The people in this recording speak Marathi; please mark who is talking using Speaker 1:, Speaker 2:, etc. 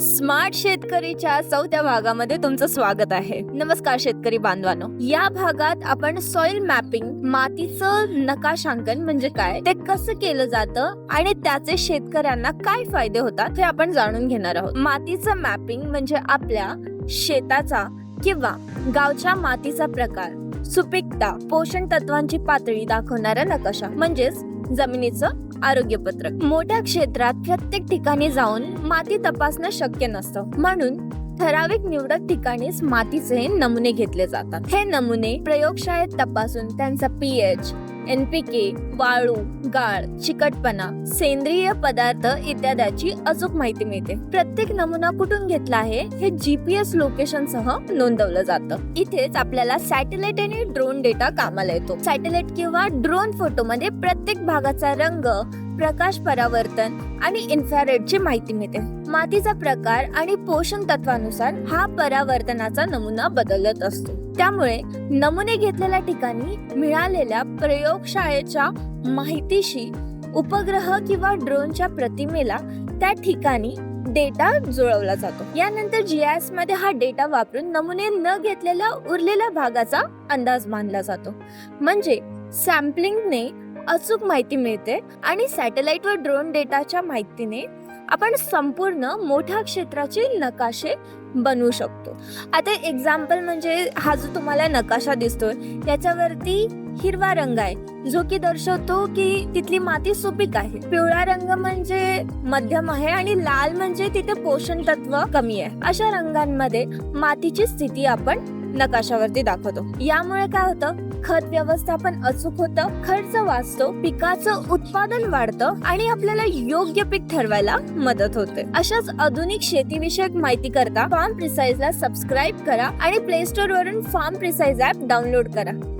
Speaker 1: स्मार्ट शेतकरीच्या चौथ्या भागामध्ये तुमचं स्वागत आहे. नमस्कार शेतकरी बांधवानो. या भागात आपण सॉइल मॅपिंग मातीचं नकाशांकन म्हणजे काय ते कसं केलं जातं आणि त्याचे शेतकऱ्यांना काय फायदे होतात हे आपण जाणून घेणार आहोत. मातीचं मॅपिंग म्हणजे आपल्या शेताचा किंवा गावच्या मातीचा प्रकार सुपीकता पोषण तत्वांची पातळी दाखवणारा नकाशा म्हणजेच जमिनीचं आरोग्य पत्रक मोठ्या क्षेत्रात प्रत्येक ठिकाणी जाऊन माती तपासणं शक्य नसतं. म्हणून ठराविक निवडक ठिकाणीच मातीचे नमुने घेतले जातात. हे नमुने प्रयोगशाळेत तपासून त्यांचा पीएच एनपीके वाळू गाळ चिकटपणा सेंद्रिय पदार्थ इत्यादीची अचूक माहिती मिळते. प्रत्येक नमुना कुठून घेतला आहे हे जीपीएस लोकेशन सह नोंदवलं जातं. इथेच आपल्याला सॅटेलाइट आणि ड्रोन डेटा कामाला येतो. सॅटेलाइट किंवा ड्रोन फोटो मध्ये प्रत्येक भागाचा रंग प्रकाश परावर्तन आणि इन्फ्रारेडची माहिती मिळते. मातीचा प्रकार आणि पोषण तत्वानुसार हा परावर्तनाचा नमुना बदलत असतो. त्यामुळे नमुने घेतलेल्या ठिकाणी मिळालेल्या प्रयोगशाळेच्या माहितीशी उपग्रह किंवा ड्रोनच्या प्रतिमेला त्या ठिकाणी डेटा जुळवला जातो. यानंतर जीआयएसमध्ये हा डेटा वापरून नमुने न घेतलेल्या उरलेल्या भागाचा अंदाज मानला जातो. म्हणजे सॅम्पलिंगने अचूक माहिती मिळते आणि सॅटेलाइट व ड्रोन डेटाच्या माहितीने आपण संपूर्ण मोठ्या क्षेत्राचे नकाशे बनवू शकतो. आता एक्झाम्पल म्हणजे हा जो तुम्हाला नकाशा दिसतोय त्याच्यावरती हिरवा रंग आहे. जो की दर्शवतो की तिथली माती सुपीक आहे. पिवळा रंग म्हणजे मध्यम आहे आणि लाल म्हणजे तिथे पोषण तत्व कमी आहे. अशा रंगांमध्ये मातीची स्थिती आपण नकाशावरती दाखवतो. यामुळे काय होतं? खत व्यवस्थापन अचूक होतं खर्च वाचतो पिकाचं उत्पादन वाढतं आणि आपल्याला योग्य पीक ठरवायला मदत होते. अशाच आधुनिक शेतीविषयक माहिती करता फार्म प्रिसाइज ला सबस्क्राईब करा आणि प्ले स्टोर वरून फार्म प्रिसाइज ऍप डाउनलोड करा.